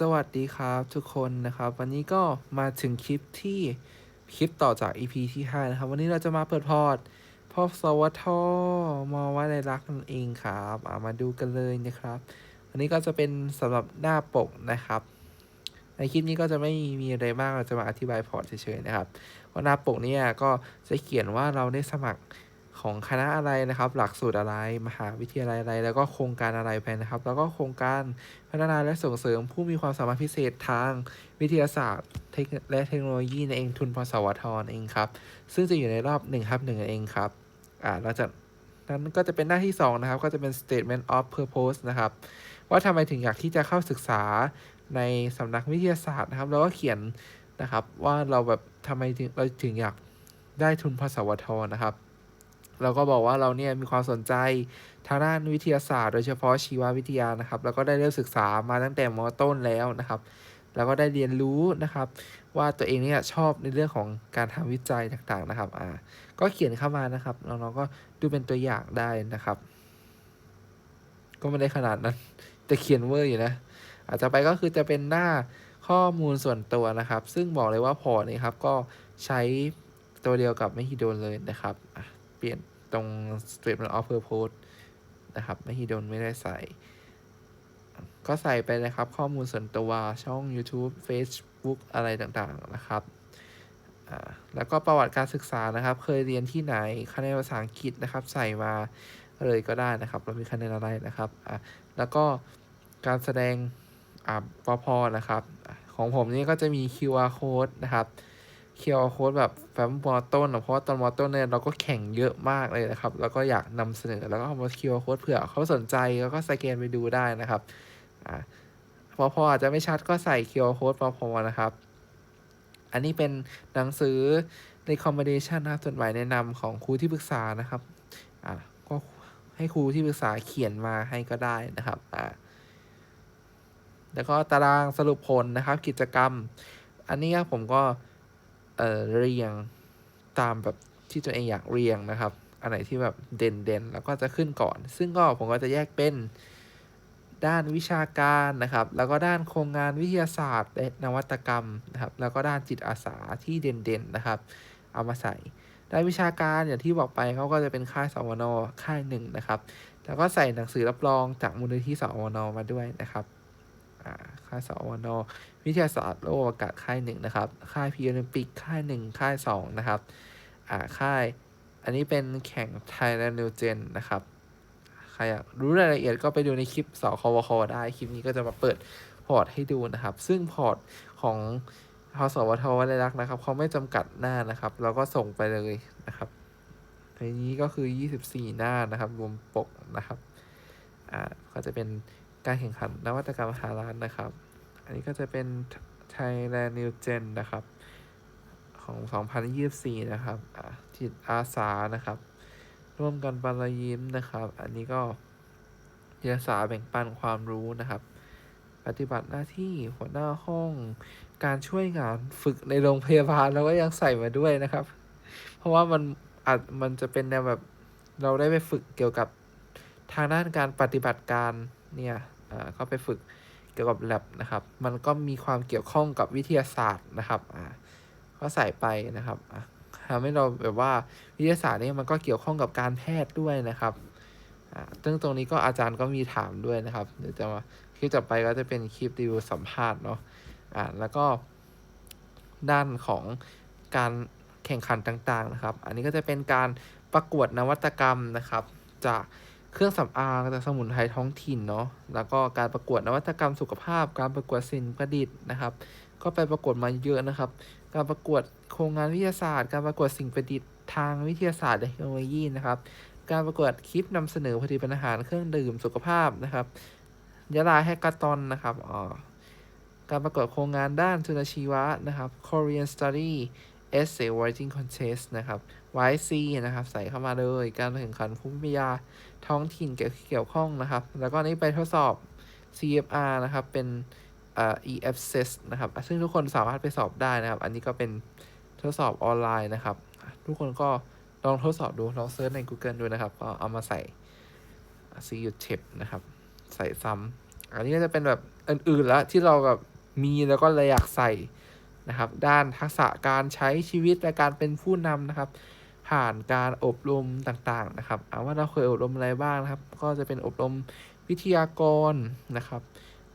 สวัสดีครับทุกคนนะครับ วันนี้ก็มาถึงคลิปที่คลิปต่อจาก EP ที่ 5 นะครับ วันนี้เราจะมาเปิดพอร์ตพอสวทมอว่าในรักนั่นเองครับอามาดูกันเลยนะครับอันนี้ก็จะเป็นสำหรับหน้าปกนะครับ ในคลิปนี้ก็จะไม่มีอะไรมากเราจะมาอธิบายพอร์ตเฉยๆนะครับว่าหน้าปกเนี่ยก็จะเขียนว่าเราได้สมัคร ของคณะอะไรนะครับ หลักสูตรอะไรมหาวิทยาลัยอะไร แล้วก็โครงการอะไรไปนะครับ แล้วก็โครงการพัฒนาและส่งเสริมผู้มีความสามารถพิเศษทางวิทยาศาสตร์และเทคโนโลยีในเองทุนพสวทนั่นเองครับ ซึ่งจะอยู่ในรอบ1ครับ1นั่นเองครับอ่าเราจะนั้นก็จะเป็นหน้าที่ 2 นะครับ ก็จะเป็น statement of purpose นะครับ ว่าทำไมถึงอยากที่จะเข้าศึกษาในสำนักวิทยาศาสตร์นะครับ แล้วก็เขียนนะครับว่าเราแบบทำไมถึงเราถึงอยากได้ทุนพสวทนะครับ เราก็บอกว่าเราเนี่ยมีความสนใจทางด้านวิทยาศาสตร์โดยเฉพาะชีววิทยานะครับ แล้วก็ได้เริ่มศึกษามาตั้งแต่มต้นแล้วนะครับ แล้วก็ได้เรียนรู้นะครับ ว่าตัวเองเนี่ยชอบในเรื่องของการทำวิจัยต่างๆนะครับอ่าก็เขียนเข้ามานะครับน้องๆก็ดูเป็นตัวอย่างได้นะครับ ก็ไม่ได้ขนาดนั้นแต่เขียนเวอร์อยู่นะอาจจะไปก็คือจะเป็นหน้าข้อมูลส่วนตัวนะครับ ซึ่งบอกเลยว่าพอนี่ครับก็ใช้ตัวเดียวกับไม่ฮิโดนเลยนะครับอะ เปลี่ยนตรง statement of purpose นะครับไม่ฮิโดนไม่ได้ใส่ ก็ใส่ไปนะครับ ข้อมูลส่วนตัวช่อง YouTube Facebook อะไรต่างๆนะครับ แล้วก็ประวัติการศึกษานะครับ เคยเรียนที่ไหนคะแนนภาษาอังกฤษนะครับ ใส่มาเลยก็ได้นะครับ เรามีคะแนนอะไรนะครับอะแล้วก็การแสดงอ่าปพนะครับ ของผมนี่ก็จะมี QR code นะครับ QR code แบบแฟ้มมอต้นอะเพราะว่าตอนมอต้นเนี่ยเราก็แข่งเยอะมากเลยนะครับ แล้วก็อยากนำเสนอแล้วก็เอามา QR code เผื่อเขาสนใจแล้วก็สแกนไปดูได้นะครับอ่าพอพออาจจะไม่ชัดก็ใส่ QR code พอพอนะครับ อันนี้เป็นหนังสือ recommendation นะครับจดหมายแนะนำของครูที่ปรึกษานะครับอ่าก็ให้ครูที่ปรึกษาเขียนมาให้ก็ได้นะครับอ่าแล้วก็ตารางสรุปผลนะครับ กิจกรรม อันนี้ครับผมก็ เอ่อเรียงตามแบบที่ตัวเองอยากเรียงนะครับ อันไหนที่แบบเด่นๆแล้วก็จะขึ้นก่อน ซึ่งก็ผมก็จะแยกเป็นด้านวิชาการนะครับ แล้วก็ด้านโครงงานวิทยาศาสตร์และนวัตกรรมนะครับ แล้วก็ด้านจิตอาสาที่เด่นๆนะครับ เอามาใส่ ด้านวิชาการอย่างที่บอกไปเขาก็จะเป็นค่ายสวนค่ายหนึ่งนะครับ แล้วก็ใส่หนังสือรับรองจากมูลนิธิสวนมาด้วยนะครับ ค่ายสวนวิทยาศาสตร์โลกอากาศค่ายหนึ่งนะครับ ค่ายพีโอลิมปิกค่ายหนึ่งค่ายสองนะครับอ่าค่าย อันนี้เป็นแข่งไทยแลนด์นิวเจนนะครับ ใครอยากรู้รายละเอียดก็ไปดูในคลิปสควคได้ คลิปนี้ก็จะมาเปิดพอร์ตให้ดูนะครับ ซึ่งพอร์ตของทสวทวลัยลักษ์นะครับ เขาไม่จำกัดหน้านะครับ เราก็ส่งไปเลยนะครับในนี้ก็คือ 24 หน้านะครับ รวมปกนะครับ อ่า ก็จะเป็น การแข่งขันนวัตกรรมหาล้านนะครับ อันนี้ก็จะเป็น Thailand New Gen นะครับ ของ 2024 นะครับจิตอาสานะครับ ร่วมกันปรยิ้มนะครับ อันนี้ก็จิตอาสาแบ่งปันความรู้นะครับ ปฏิบัติหน้าที่หัวหน้าห้อง การช่วยงานฝึกในโรงพยาบาลแล้วก็ยังใส่มาด้วยนะครับ เพราะว่ามันอาจมันจะเป็นแนวแบบเราได้ไปฝึกเกี่ยวกับทางด้านการปฏิบัติการเนี่ย อ่าก็ไปฝึกเกี่ยวกับ lab นะครับ มันก็มีความเกี่ยวข้องกับวิทยาศาสตร์นะครับอ่าก็ใส่ไปนะครับทำให้เราแบบว่าวิทยาศาสตร์นี่มันก็เกี่ยวข้องกับการแพทย์ด้วยนะครับอ่าซึ่งตรงนี้ก็อาจารย์ก็มีถามด้วยนะครับ เดี๋ยวจะมาคลิปต่อไปก็จะเป็นคลิปรีวิวสัมภาษณ์เนาะอ่าแล้วก็ด้านของการแข่งขันต่างๆนะครับ อันนี้ก็จะเป็นการประกวดนวัตกรรมนะครับ จาก เครื่องสำอางจากสมุนไพรท้องถิ่นเนาะ แล้วก็การประกวดนวัตกรรมสุขภาพ การประกวดสิ่งประดิษฐ์นะครับ ก็ไปประกวดมาเยอะนะครับ การประกวดโครงงานวิทยาศาสตร์ การประกวดสิ่งประดิษฐ์ทางวิทยาศาสตร์และเทคโนโลยีนะครับ การประกวดคลิปนำเสนอผลิตภัณฑ์อาหารเครื่องดื่มสุขภาพนะครับยะลาแฮกกาตอนนะครับอ๋อการประกวดโครงงานด้านจุลชีวะนะครับ Korean Study Essay Writing Contest นะครับ YC นะครับใส่เข้ามาเลย การแข่งขันภูมิปัญญาท้องถิ่นเกี่ยวข้องนะครับ แล้วก็นี้ไปทดสอบ CFR นะครับเป็นอ่อ EFSES นะครับ ซึ่งทุกคนสามารถไปสอบได้นะครับ อันนี้ก็เป็นทดสอบออนไลน์นะครับ ทุกคนก็ลองทดสอบดู ลองเซิร์ชใน Google ดูนะครับ ก็เอามาใส่ c u t e p นะครับ ใส่ซ้ำอันนี้ก็จะเป็นแบบอื่นๆแล้วที่เราแบบมีแล้วก็เลยอยากใส่ นะครับ ด้านทักษะการใช้ชีวิตและการเป็นผู้นำนะครับ ผ่านการอบรมต่างๆนะครับเอาว่าเราเคยอบรมอะไรบ้างนะครับ ก็จะเป็นอบรมวิทยากรนะครับ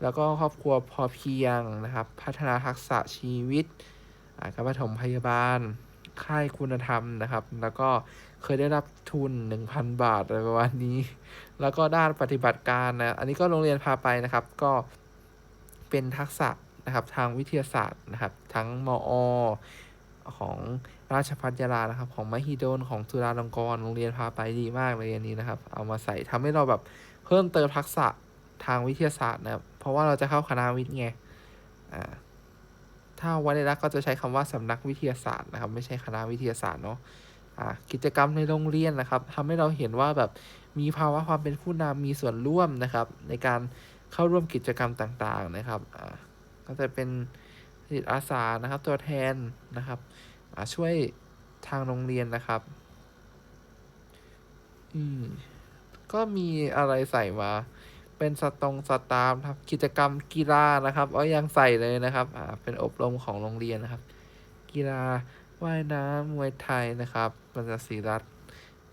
แล้วก็ครอบครัวพอเพียงนะครับ พัฒนาทักษะชีวิตอาการปฐมพยาบาล ค่ายคุณธรรมนะครับ แล้วก็เคยได้รับทุน 1,000 บาทอะไรประมาณนี้ แล้วก็ด้านปฏิบัติการนะ อันนี้ก็โรงเรียนพาไปนะครับ ก็เป็นทักษะ นะครับทางวิทยาศาสตร์นะครับ ทั้งมอ ของราชภัฏยาลานะครับ ของมหิดลของจุฬาลงกรณ์โรงเรียนพาไปดีมากเลยอันนี้นะครับ เอามาใส่ทำให้เราแบบเพิ่มเติมทักษะทางวิทยาศาสตร์นะครับ เพราะว่าเราจะเข้าคณะวิทย์ไงอ่าถ้าวันในรักก็จะใช้คำว่าสำนักวิทยาศาสตร์นะครับ ไม่ใช่คณะวิทยาศาสตร์เนาะกิจกรรมในโรงเรียนนะครับทำให้เราเห็นว่าแบบมีภาวะความเป็นผู้นำมีส่วนร่วมนะครับ ในการเข้าร่วมกิจกรรมต่างๆนะครับ ก็จะเป็นจิตอาสานะครับตัวแทนนะครับอ่าช่วยทางโรงเรียนนะครับอืมก็มีอะไรใส่มา เป็นสตรงสตาร์มครับ กิจกรรมกีฬานะครับเอายังใส่เลยนะครับอ่าเป็นอบรมของโรงเรียนนะครับ กีฬาว่ายน้ำมวยไทยนะครับมันจะศรีรัต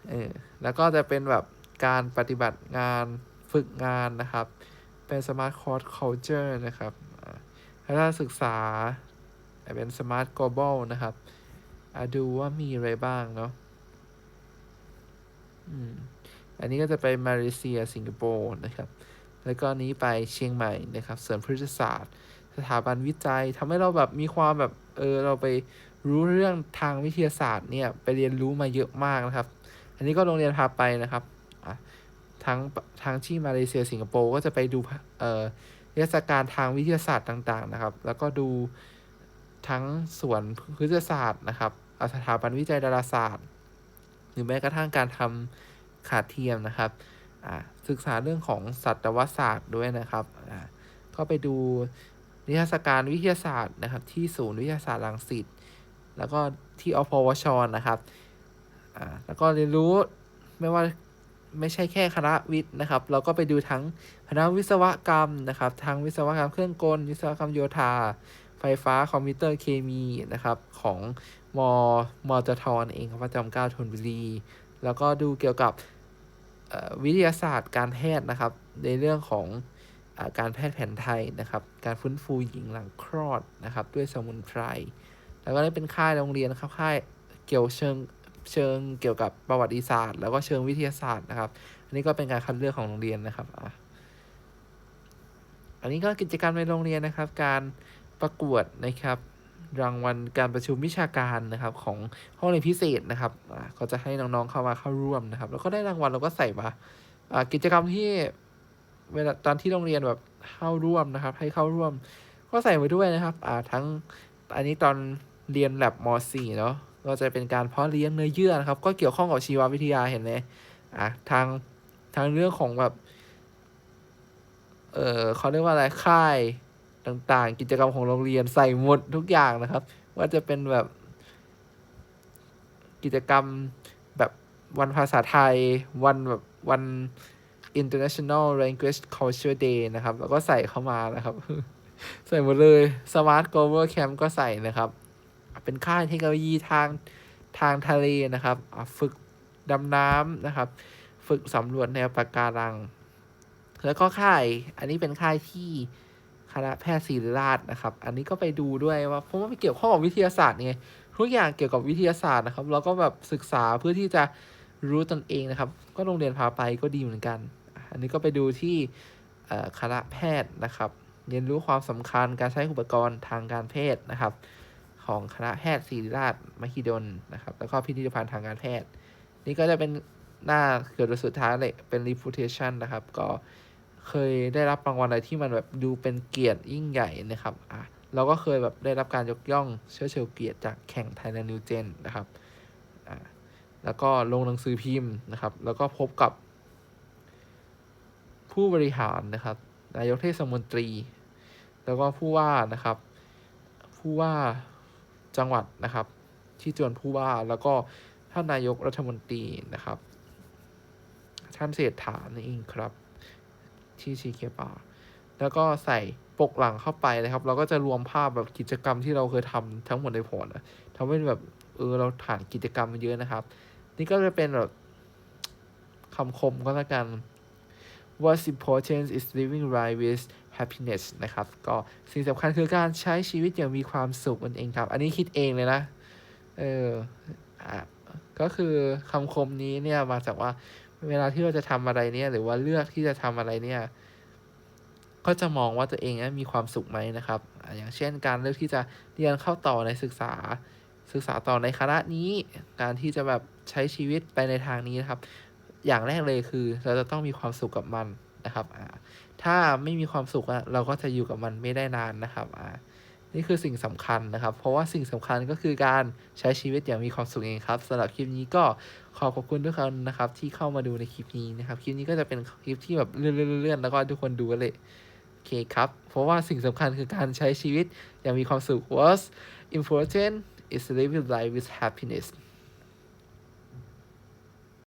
เออแล้วก็จะเป็นแบบการปฏิบัติงานฝึกงานนะครับ เป็นสมาร์ทคอร์ส culture นะครับ วถ้าศึกษาเป็นสมาร์ท global นะครับอ่าดูว่ามีอะไรบ้างเนาะอืมอันนี้ก็จะไปมาเลเซียสิงคโปร์นะครับ แล้วก็นี้ไปเชียงใหม่นะครับสวนพฤกษศาสตร์ สถาบันวิจัยทำให้เราแบบมีความแบบเออเราไปรู้เรื่องทางวิทยาศาสตร์เนี่ยไปเรียนรู้มาเยอะมากนะครับ อันนี้ก็โรงเรียนพาไปนะครับทั้งทั้งที่มาเลเซียสิงคโปร์ก็จะไปดูเอ่อ นิทรรศการทางวิทยาศาสตร์ต่างๆนะครับ แล้วก็ดูทั้งสวนพฤกษศาสตร์นะครับอสถาบันวิจัยดาราศาสตร์ หรือแม้กระทั่งการทำขาเทียมนะครับอ่าศึกษาเรื่องของสัตวศาสตร์ด้วยนะครับอ่าก็ไปดูนิทรรศการวิทยาศาสตร์นะครับ ที่ศูนย์วิทยาศาสตร์รังสิตแล้วก็ที่อพวชนะครับอ่าแล้วก็เรียนรู้ไม่ว่า ไม่ใช่แค่คณะวิทย์นะครับ เราก็ไปดูทั้งคณะวิศวกรรมนะครับทางวิศวกรรมเครื่องกล วิศวกรรมโยธา ไฟฟ้าคอมพิวเตอร์เคมีนะครับของมมจทนั่นเองครับประจำก้าธนบุรี แล้วก็ดูเกี่ยวกับวิทยาศาสตร์การแพทย์นะครับ ในเรื่องของอการแพทย์แผนไทยนะครับ การฟื้นฟูหญิงหลังคลอดนะครับ ด้วยสมุนไพร แล้วก็ได้เป็นค่ายโรงเรียนนะครับค่ายเกี่ยวเชิง เชิงเกี่ยวกับประวัติศาสตร์ แล้วก็เชิงวิทยาศาสตร์นะครับ อันนี้ก็เป็นการคัดเลือกของโรงเรียนนะครับอะอันนี้ก็กิจกรรมในโรงเรียนนะครับ การประกวดนะครับ รางวัลการประชุมวิชาการนะครับ ของห้องเรียนพิเศษนะครับอ่าก็จะให้น้องๆเข้ามาเข้าร่วมนะครับ แล้วก็ได้รางวัลเราก็ใส่มาอ่ากิจกรรมที่เวลาตอนที่โรงเรียนแบบเข้าร่วมนะครับ ให้เข้าร่วม ก็ใส่ไว้ด้วยนะครับ อ่าทั้งอันนี้ตอนเรียนแลบม .4 เนาะ ก็จะเป็นการเพาะเลี้ยงเนื้อเยื่อนะครับ ก็เกี่ยวข้องกับชีววิทยาเห็นไหมอะทางทางเรื่องของแบบเออเขาเรียกว่าอะไรค่ายต่างๆ กิจกรรมของโรงเรียนใส่หมดทุกอย่างนะครับ ว่าจะเป็นแบบ กิจกรรมแบบวันภาษาไทย วันแบบวัน International Language Culture Day นะครับ แล้วก็ใส่เข้ามานะครับ ใส่หมดเลย Smart Global Camp ก็ใส่นะครับ เป็นค่ายเทคโนโลยีทางทางทะเลนะครับฝึกดำน้ำนะครับ ฝึกสำรวจแนวปะการัง แล้วก็ค่ายอันนี้เป็นค่ายที่คณะแพทย์ศิริราชนะครับ อันนี้ก็ไปดูด้วยว่าเพราะว่ามันเกี่ยวข้องกับวิทยาศาสตร์ไงทุกอย่างเกี่ยวกับวิทยาศาสตร์นะครับ เราก็แบบศึกษาเพื่อที่จะรู้ตนเองนะครับ ก็โรงเรียนพาไปก็ดีเหมือนกัน อันนี้ก็ไปดูที่คณะแพทย์นะครับ เรียนรู้ความสำคัญการใช้อุปกรณ์ทางการแพทย์นะครับ ของคณะแพทย์ศิริราชมหิดลนะครับ แล้วก็พิพิธภัณฑ์ทางการแพทย์ นี่ก็จะเป็นหน้าเกือบสุดท้ายเลยเป็น reputation นะครับ ก็เคยได้รับรางวัลอะไรที่มันแบบดูเป็นเกียรติยิ่งใหญ่นะครับอะเราก็เคยแบบได้รับการยกย่องเชิดเชิญเกียรติจากแข่ง Thailand New Gen นะครับอะแล้วก็ลงหนังสือพิมพ์นะครับ แล้วก็พบกับ ผู้บริหารนะครับ นายกเทศมนตรี แล้วก็ผู้ว่านะครับ ผู้ว่า จังหวัดนะครับ ที่จวนผู้ว่าแล้วก็ท่านนายกรัฐมนตรีนะครับท่านเศรษฐานี่เองครับ ที่ชีเคปาแล้วก็ใส่ปกหลังเข้าไปนะครับ เราก็จะรวมภาพแบบกิจกรรมที่เราเคยทำทั้งหมดในพอร์ตอะทำให้แบบเออเราฐานกิจกรรมมันเยอะนะครับ นี่ก็จะเป็นแบบคำคมก็แล้วกัน What's important is living right with happiness นะครับ ก็สิ่งสำคัญคือการใช้ชีวิตอย่างมีความสุขนั่นเองครับ อันนี้คิดเองเลยนะ เอออะก็คือคำคมนี้เนี่ยมาจากว่าเวลาที่เราจะทำอะไรเนี่ย หรือว่าเลือกที่จะทำอะไรเนี่ยก็จะมองว่าตัวเองนั้นมีความสุขไหมนะครับ อย่างเช่น การเลือกที่จะเรียนเข้าต่อในศึกษา ศึกษาต่อในคณะนี้ การที่จะแบบใช้ชีวิตไปในทางนี้นะครับ อย่างแรกเลยคือเราจะต้องมีความสุขกับมันนะครับ ถ้าไม่มีความสุขอะเราก็จะอยู่กับมันไม่ได้นานนะครับอ่านี่คือสิ่งสำคัญนะครับ เพราะว่าสิ่งสำคัญก็คือการใช้ชีวิตอย่างมีความสุขเองครับสำหรับคลิปนี้ก็ขอขอบคุณทุกคนนะครับที่เข้ามาดูในคลิปนี้นะครับคลิปนี้ก็จะเป็นคลิปที่แบบเลื่อนๆแล้วก็ทุกคนดูกันเลยโอเคครับ เพราะว่าสิ่งสำคัญคือการใช้ชีวิตอย่างมีความสุข was important is living life with happiness